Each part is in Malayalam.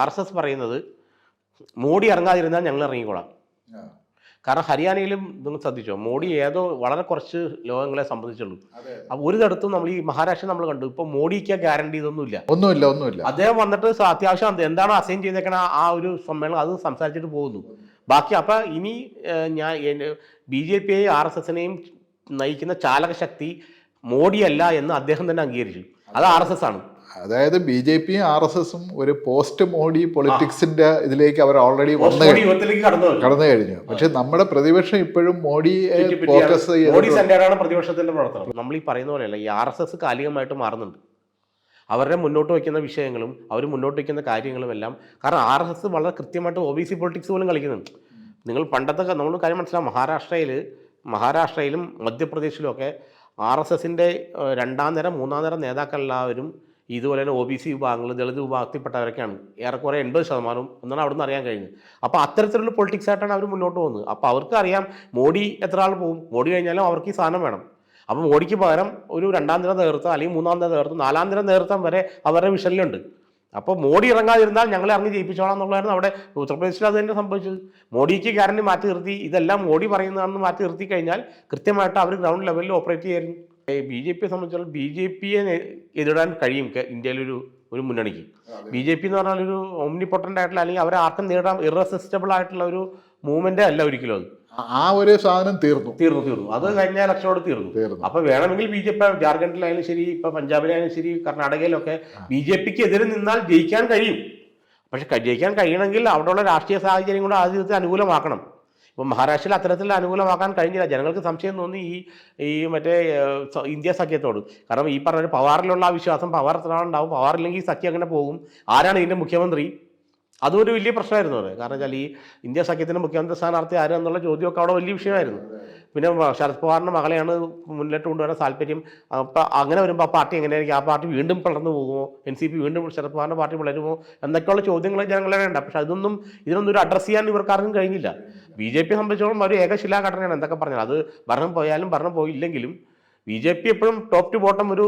ആർ എസ് എസ് പറയുന്നത് മോഡി ഇറങ്ങാതിരുന്നാൽ ഞങ്ങൾ ഇറങ്ങിക്കോളാം. കാരണം ഹരിയാനയിലും നിങ്ങൾ ശ്രദ്ധിച്ചോ? മോഡി ഏതോ വളരെ കുറച്ച് ലോകങ്ങളെ സംബന്ധിച്ചുള്ളൂ. അപ്പോൾ ഒരു തരത്തും നമ്മൾ ഈ മഹാരാഷ്ട്ര നമ്മൾ കണ്ടു. ഇപ്പൊ മോഡിക്ക് ഗ്യാരണ്ടി ഇതൊന്നുമില്ല. ഒന്നുമില്ല ഒന്നുമില്ല. അദ്ദേഹം വന്നിട്ട് അത്യാവശ്യം എന്താണ് എന്താണോ അസൈൻ ചെയ്തേക്കണ ആ ഒരു സമ്മേളനം അത് സംസാരിച്ചിട്ട് പോകുന്നു. ബാക്കി അപ്പൊ ഇനി ഞാൻ ബി ജെ പിയെയും ആർ എസ് എസിനെയും നയിക്കുന്ന ചാലകശക്തി മോഡിയല്ല എന്ന് അദ്ദേഹം തന്നെ അംഗീകരിച്ചു. അത് ആർ എസ് എസ് ആണ്. അതായത് B J P R S എസും ഒരു പോസ്റ്റ് മോഡി പൊളിറ്റിക്സിന്റെ ഇതിലേക്ക് അവർ ഓൾറെഡി വന്നു കടന്നു കടന്നു കഴിഞ്ഞു. പക്ഷെ നമ്മുടെ പ്രതിപക്ഷം ഇപ്പോഴും മോഡി ഫോക്കസ് പ്രതിപക്ഷത്തിന്റെ പ്രവർത്തനം. നമ്മൾ ഈ പറയുന്ന പോലെയല്ല ഈ ആർ എസ് എസ് കാലികമായിട്ട് മാറുന്നുണ്ട്. അവരുടെ മുന്നോട്ട് വയ്ക്കുന്ന വിഷയങ്ങളും അവർ മുന്നോട്ട് വയ്ക്കുന്ന കാര്യങ്ങളും എല്ലാം കാരണം ആർ എസ് എസ് വളരെ കൃത്യമായിട്ട് ഒ ബി സി പൊളിറ്റിക്സ് പോലും കളിക്കുന്നുണ്ട്. നിങ്ങൾ പണ്ടത്തെ നമ്മൾ കാര്യം മനസ്സിലാവും മഹാരാഷ്ട്രയിൽ മഹാരാഷ്ട്രയിലും മധ്യപ്രദേശിലും ഒക്കെ ആർ എസ് എസിന്റെ രണ്ടാം നേരം മൂന്നാം നേരം നേതാക്കളെല്ലാവരും ഇതുപോലെ തന്നെ ഒ ബി സി വിഭാഗങ്ങൾ ദളിത് വിഭാഗത്തിൽപ്പെട്ടവരൊക്കെയാണ്. ഏറെക്കുറെ എൺപത് ശതമാനം എന്നാണ് അവിടെ നിന്ന് അറിയാൻ കഴിഞ്ഞത്. അപ്പോൾ അത്തരത്തിലുള്ള പൊളിറ്റിക്സ് ആയിട്ടാണ് അവർ മുന്നോട്ട് പോകുന്നത്. അപ്പോൾ അവർക്ക് അറിയാം മോഡി എത്ര ആൾ പോകും. മോഡി കഴിഞ്ഞാലും അവർക്ക് ഈ സാധനം വേണം. അപ്പോൾ മോഡിക്ക് പകരം ഒരു രണ്ടാം തരം നേതൃത്വം അല്ലെങ്കിൽ മൂന്നാം തരം നേതൃത്വം നാലാം തരം നേതൃത്വം വരെ അവരുടെ വിഷനിലുണ്ട്. അപ്പോൾ മോഡി ഇറങ്ങാതിരുന്നാൽ ഞങ്ങളെ ഇറങ്ങി ജയിപ്പിച്ചോളാം എന്നുള്ളതായിരുന്നു അവിടെ ഉത്തർപ്രദേശിൽ അത് തന്നെ സംഭവിച്ചത്. മോഡിക്ക് ഗ്യാരണ്ടി മാറ്റി നിർത്തി. ഇതെല്ലാം മോഡി പറയുന്നതാണെന്ന് മാറ്റി നിർത്തി കഴിഞ്ഞാൽ കൃത്യമായിട്ട് അവർ ഗ്രൗണ്ട് ലെവലിൽ ഓപ്പറേറ്റ് ചെയ്യായിരുന്നു. ബി ജെ പിയെ സംബന്ധിച്ചിടത്തോളം ബി ജെ പിയെ എതിരിടാൻ കഴിയും ഇന്ത്യയിലൊരു ഒരു മുന്നണിക്ക്. ബി ജെ പി എന്ന് പറഞ്ഞാൽ ഒരു ഒമ്നിപൊട്ടന്റ് ആയിട്ടുള്ള അല്ലെങ്കിൽ അവരെ ആർക്കും നേടാൻ ഇറസിസ്റ്റബിൾ ആയിട്ടുള്ള ഒരു മൂവ്മെന്റ് അല്ല ഒരിക്കലും അത്. ആ ഒരു സാധനം തീർന്നു. തീർന്നു തീർന്നു. അത് കഴിഞ്ഞ ഇലക്ഷനോട് തീർന്നു. തീർന്നു. അപ്പൊ വേണമെങ്കിൽ ബി ജെ പി ജാർഖണ്ഡിലായാലും ശരി ഇപ്പൊ പഞ്ചാബിലായാലും ശരി കർണാടകയിലൊക്കെ ബി ജെ പിക്ക് എതിരെ നിന്നാൽ ജയിക്കാൻ കഴിയും. പക്ഷെ ജയിക്കാൻ കഴിയണമെങ്കിൽ അവിടെയുള്ള രാഷ്ട്രീയ സാഹചര്യം കൂടെ ആദ്യത്തെ അനുകൂലമാക്കണം. ഇപ്പം മഹാരാഷ്ട്രയിൽ അത്തരത്തിൽ അനുകൂലമാക്കാൻ കഴിഞ്ഞില്ല. ജനങ്ങൾക്ക് സംശയം തോന്നി ഈ ഈ മറ്റേ ഇന്ത്യ സഖ്യത്തോട്. കാരണം ഈ പറഞ്ഞ പവാറിലുള്ള ആ വിശ്വാസം പവർ ഉണ്ടാവും? പവാറില്ലെങ്കിൽ ഈ സഖ്യം അങ്ങനെ പോകും? ആരാണ് ഇതിന്റെ മുഖ്യമന്ത്രി? അതും ഒരു വലിയ പ്രശ്നമായിരുന്നു അത്. കാരണം വെച്ചാൽ ഈ ഇന്ത്യ സഖ്യത്തിന്റെ മുഖ്യമന്ത്രി സ്ഥാനാർത്ഥി ആരും എന്നുള്ള ചോദ്യമൊക്കെ അവിടെ വലിയ വിഷയമായിരുന്നു. പിന്നെ ശരത് പവാറിന്റെ മകളെയാണ് മുന്നിലോട്ട് കൊണ്ടുവരാൻ താല്പര്യം. അപ്പം അങ്ങനെ വരുമ്പോൾ ആ പാർട്ടി എങ്ങനെയായിരിക്കും? ആ പാർട്ടി വീണ്ടും പിളർന്നു പോകുമോ? എൻ സി പി വീണ്ടും ശരത് പവാറിന്റെ പാർട്ടി പിളരുമോ? എന്നൊക്കെയുള്ള ചോദ്യങ്ങൾ ജനങ്ങളെ ഉണ്ട് പക്ഷെ അതൊന്നും ഇതിനൊന്നും ഒരു അഡ്രസ്സ് ചെയ്യാൻ ഇവർക്കാർക്കും കഴിഞ്ഞില്ല. ബി ജെ പി സംബന്ധിച്ചോളം ഒരു ഏകശിലാഘടനയാണ് എന്തൊക്കെ പറഞ്ഞാൽ അത് ഭരണം പോയാലും ഭരണം പോയില്ലെങ്കിലും ബി ജെ പി എപ്പോഴും ടോപ്പ് ടു ബോട്ടം ഒരു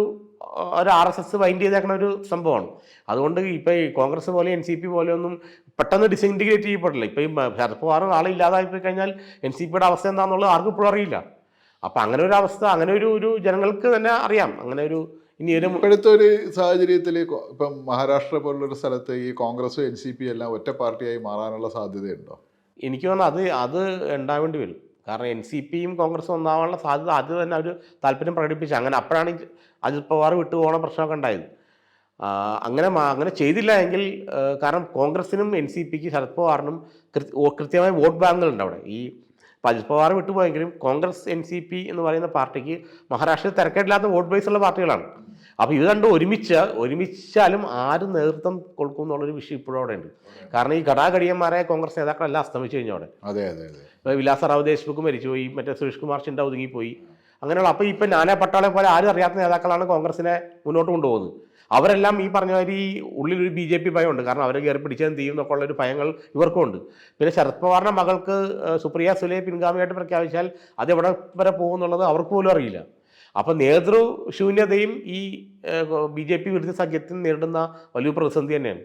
ഒരു ആർ എസ് എസ് വൈൻഡ് ചെയ്തേക്കുന്ന ഒരു സംഭവമാണ്. അതുകൊണ്ട് ഇപ്പോൾ ഈ കോൺഗ്രസ് പോലെ എൻ സി പി പോലെയൊന്നും പെട്ടെന്ന് ഡിസിന്റിഗ്രേറ്റ് ചെയ്യപ്പെടില്ല. ഇപ്പം ശരത് പവാർ ആളെ ഇല്ലാതായി പോയി കഴിഞ്ഞാൽ എൻ സി പിയുടെ അവസ്ഥ എന്താണെന്നുള്ളത് ആർക്കും ഇപ്പോഴും അറിയില്ല. അപ്പം അങ്ങനെ ഒരു അവസ്ഥ അങ്ങനെ ഒരു ഒരു ജനങ്ങൾക്ക് തന്നെ അറിയാം. അങ്ങനെ ഒരു ഇനി ഒരു ഇപ്പോഴത്തെ ഒരു സാഹചര്യത്തിൽ ഇപ്പം മഹാരാഷ്ട്ര പോലുള്ളൊരു സ്ഥലത്ത് ഈ കോൺഗ്രസ് എൻ സി പി എല്ലാം ഒറ്റ പാർട്ടിയായി മാറാനുള്ള സാധ്യതയുണ്ടോ? എനിക്ക് തോന്നുന്നു അത് അത് ഉണ്ടാവേണ്ടി വരും. കാരണം എൻ സി പിയും കോൺഗ്രസും ഒന്നാവാനുള്ള സാധ്യത അത് തന്നെ അവർ താല്പര്യം പ്രകടിപ്പിച്ചു. അങ്ങനെ അപ്പോഴാണ് അജിത് പവാർ വിട്ടുപോകണ പ്രശ്നമൊക്കെ ഉണ്ടായത്. അങ്ങനെ അങ്ങനെ ചെയ്തില്ല എങ്കിൽ കാരണം കോൺഗ്രസിനും എൻ സി പിക്ക് ശരത് പവാറിനും കൃത്യമായ വോട്ട് ബാങ്കുകളുണ്ട് അവിടെ. ഈ അജിത് പവാർ വിട്ടുപോയെങ്കിലും കോൺഗ്രസ് എൻ സി പി എന്ന് പറയുന്ന പാർട്ടിക്ക് മഹാരാഷ്ട്രയിൽ തിരക്കേടില്ലാത്ത വോട്ട് ബേസ് ഉള്ള പാർട്ടികളാണ്. അപ്പോൾ ഇത് രണ്ടും ഒരുമിച്ച് ഒരുമിച്ചാലും ആര് നേതൃത്വം കൊടുക്കും എന്നുള്ളൊരു വിഷയം ഇപ്പോഴും അവിടെ ഉണ്ട് കാരണം ഈ ഘടാഘടിയന്മാരെ കോൺഗ്രസ് നേതാക്കളെല്ലാം അസ്തമിച്ചു കഴിഞ്ഞു അവിടെ. അതെ അതെ അതെ. ഇപ്പോൾ വിലാസ റാവ് ദേശ്മുഖ് മരിച്ചുപോയി മറ്റേ സുരേഷ് കുമാർ ചിണ്ട ഒതുങ്ങിപ്പോയി. അങ്ങനെയുള്ള അപ്പോൾ ഇപ്പം നാനാ പട്ടാളെ പോലെ ആരും അറിയാത്ത നേതാക്കളാണ് കോൺഗ്രസിനെ മുന്നോട്ട് കൊണ്ടുപോകുന്നത്. അവരെല്ലാം ഈ പറഞ്ഞ മാതിരി ഉള്ളിലൊരു ബി ജെ പി ഭയമുണ്ട്. കാരണം അവരെ കയറി പിടിച്ചാൽ തീയും എന്നൊക്കെ ഉള്ളൊരു ഭയങ്ങൾ ഇവർക്കും ഉണ്ട് പിന്നെ ശരത് പവാറിന്റെ മകൾക്ക് സുപ്രിയ സുലെ പിൻഗാമിയായിട്ട് പ്രഖ്യാപിച്ചാൽ അത് എവിടെ വരെ പോകുമെന്നുള്ളത് അവർക്ക് പോലും അറിയില്ല. അപ്പം നേതൃശൂന്യതയും ഈ ബി ജെ പി വിരുദ്ധ സഖ്യത്തിന് നേരിടുന്ന വലിയ പ്രതിസന്ധി തന്നെയാണ്.